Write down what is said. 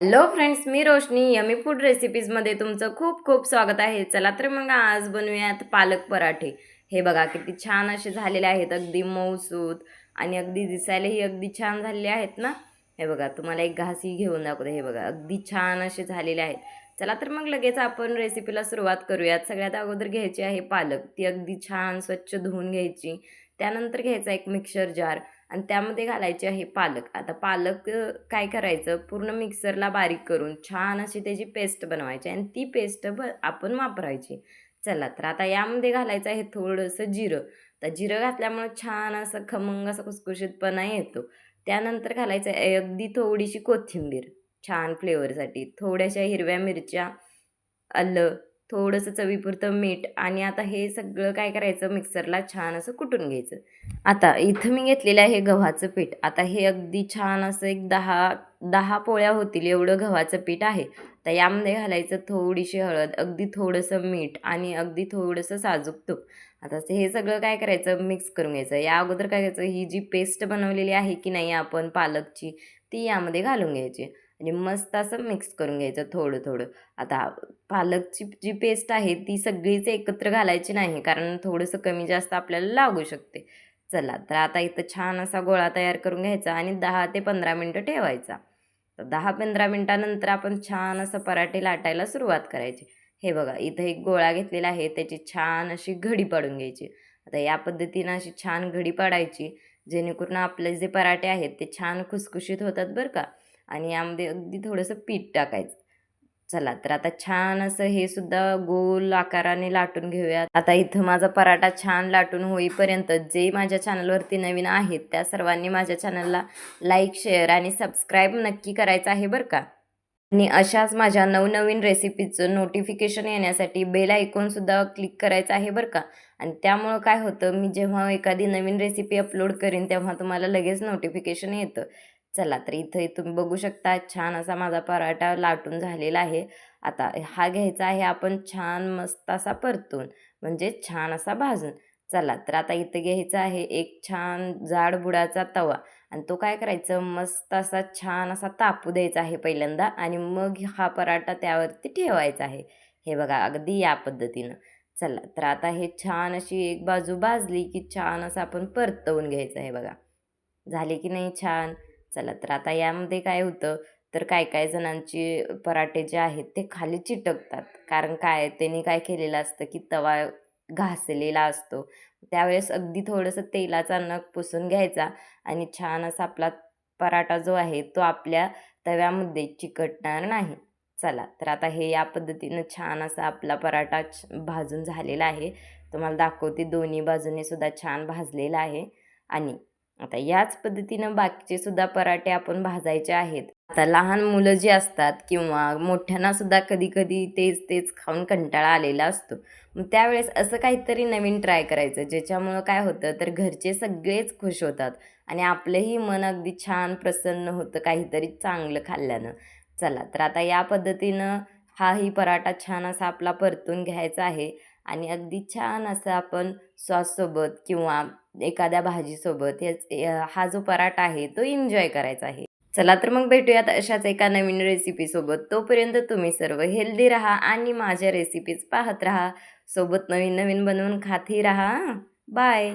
Hello friends मी Roshni. Yummy food रेसिपीजमध्ये तुमचं खूप खूप स्वागत आहे. चला तर मग आज बनवूयात पालक पराठे. हे बघा किती छान असे झालेले आहेत. अगदी मऊसूत आणि अगदी दिसायलाही अगदी छान झालेले आहेत ना? हे बघा तुम्हाला एक घासही घेऊन दाखवते. हे बघा अगदी छान असे झालेले आहेत. चला तर मग लगेच आपण रेसिपीला सुरुवात करूयात. सगळ्यात अगोदर घ्यायची आहे पालक. ती अगदी छान स्वच्छ धुवून घ्यायची. त्यानंतर घ्यायचा एक मिक्सर जार आणि त्यामध्ये घालायचे आहे पालक. आता पालक काय करायचं? पूर्ण मिक्सरला बारीक करून छान अशी त्याची पेस्ट बनवायची आणि ती पेस्ट ब आपण वापरायची. चला तर आता यामध्ये घालायचं आहे थोडंसं जिरं. तर जिरं घातल्यामुळं छान असं खमंग असं कुसकुशीतपणा येतो. त्यानंतर घालायचं आहे अगदी थोडीशी कोथिंबीर. छान फ्लेवरसाठी थोड्याशा हिरव्या मिरच्या आलं थोडंसं चवीपुरतं मीठ आणि आता हे सगळं काय करायचं? मिक्सरला छान असं कुटून घ्यायचं. आता इथं मी घेतलेलं आहे गव्हाचं पीठ. आता हे अगदी छान असं एक दहा दहा पोळ्या होतील एवढं गव्हाचं पीठ आहे. तर यामध्ये घालायचं थोडीशी हळद अगदी थोडंसं मीठ आणि अगदी थोडंसं साजूक तूप. आता ते हे सगळं काय करायचं? मिक्स करून घ्यायचं. या अगोदर काय करायचं? ही जी पेस्ट बनवलेली आहे की नाही आपण पालकची ती यामध्ये घालून घ्यायची. आणि मस्त असं मिक्स करून घ्यायचं थोडं थोडं. आता पालकची जी पेस्ट आहे ती सगळीच एकत्र घालायची नाही कारण थोडंसं कमी जास्त आपल्याला लागू शकते. चला तर आता इथं छान असा गोळा तयार करून घ्यायचा आणि दहा ते पंधरा मिनटं ठेवायचा. तर दहा पंधरा मिनटानंतर आपण छान असं पराठे लाटायला सुरुवात करायची. हे बघा इथं एक गोळा घेतलेला आहे त्याची छान अशी घडी पाडून घ्यायची. आता या पद्धतीनं अशी छान घडी पाडायची जेणेकरून आपले जे पराठे आहेत ते छान खुसखुशीत होतात बरं का. आणि यामध्ये अगदी थोडंसं पीठ टाकायचं. चला तर आता छान असं हे सुद्धा गोल आकाराने लाटून घेऊयात. आता इथं माझा पराठा छान लाटून होईपर्यंत जे माझ्या चॅनलवरती नवीन आहेत त्या सर्वांनी माझ्या चॅनलला लाईक शेअर आणि सबस्क्राईब नक्की करायचं आहे बरं का? आणि अशाच माझ्या नवनवीन रेसिपीचं नोटिफिकेशन येण्यासाठी बेल आयकॉनसुद्धा क्लिक करायचं आहे बरं का? आणि त्यामुळं काय होतं मी जेव्हा एखादी नवीन रेसिपी अपलोड करीन तेव्हा तुम्हाला लगेच नोटिफिकेशन येतं. चला तर इथे तुम्ही बघू शकता छान असा माझा पराठा लाटून झालेला आहे. आता हा घ्यायचा आहे आपण छान मस्त असा परतून म्हणजे छान असा भाजून. चला तर आता इथं घ्यायचा आहे एक छान जाड बुडाचा तवा आणि तो काय करायचं मस्त असा छान असा तापू द्यायचा आहे पहिल्यांदा आणि मग हा पराठा त्यावरती ठेवायचा आहे. हे बघा अगदी या पद्धतीनं. चला तर आता हे छान अशी एक बाजू भाजली की छान असं आपण परतवून घ्यायचं आहे बघा. झाले की नाही छान? चला तर आता यामध्ये काय होतं तर काय काय जणांचे पराठे जे आहेत ते खाली चिटकतात. कारण काय त्यांनी काय केलेलं असतं की तवा घासलेला असतो. त्यावेळेस अगदी थोडंसं तेलाचा नग पुसून घ्यायचा आणि छान असा आपला पराठा जो आहे तो आपल्या तव्यामध्ये चिकटणार नाही. चला तर आता हे या पद्धतीनं छान असा आपला पराठा छ- भाजून झालेला आहे. तुम्हाला दाखवते दोन्ही बाजूने सुद्धा छान भाजलेला आहे. आणि आता याच पद्धतीनं बाकीचे सुद्धा पराठे आपण भाजायचे आहेत. आता लहान मुलं जी असतात किंवा मोठ्यांना सुद्धा कधी कधी तेच तेच खाऊन कंटाळा आलेला असतो. मग त्यावेळेस असं काहीतरी नवीन ट्राय करायचं ज्याच्यामुळं काय होतं तर घरचे सगळेच खुश होतात आणि आपलंही मन अगदी छान प्रसन्न होतं काहीतरी चांगलं खाल्ल्यानं. चला तर आता या पद्धतीनं हाही पराठा छान असा आपला परतून घ्यायचा आहे. आणि अगदी छान असं आपण सॉससोबत किंवा एखाद्या भाजीसोबत हेच हा जो पराठा आहे तो एन्जॉय करायचा आहे. चला तर मग भेटूयात अशाच एका नवीन रेसिपीसोबत तोपर्यंत तुम्ही सर्व हेल्दी राहा आणि माझ्या रेसिपीज पाहत राहा. सोबत नवीन नवीन बनवून खातही राहा बाय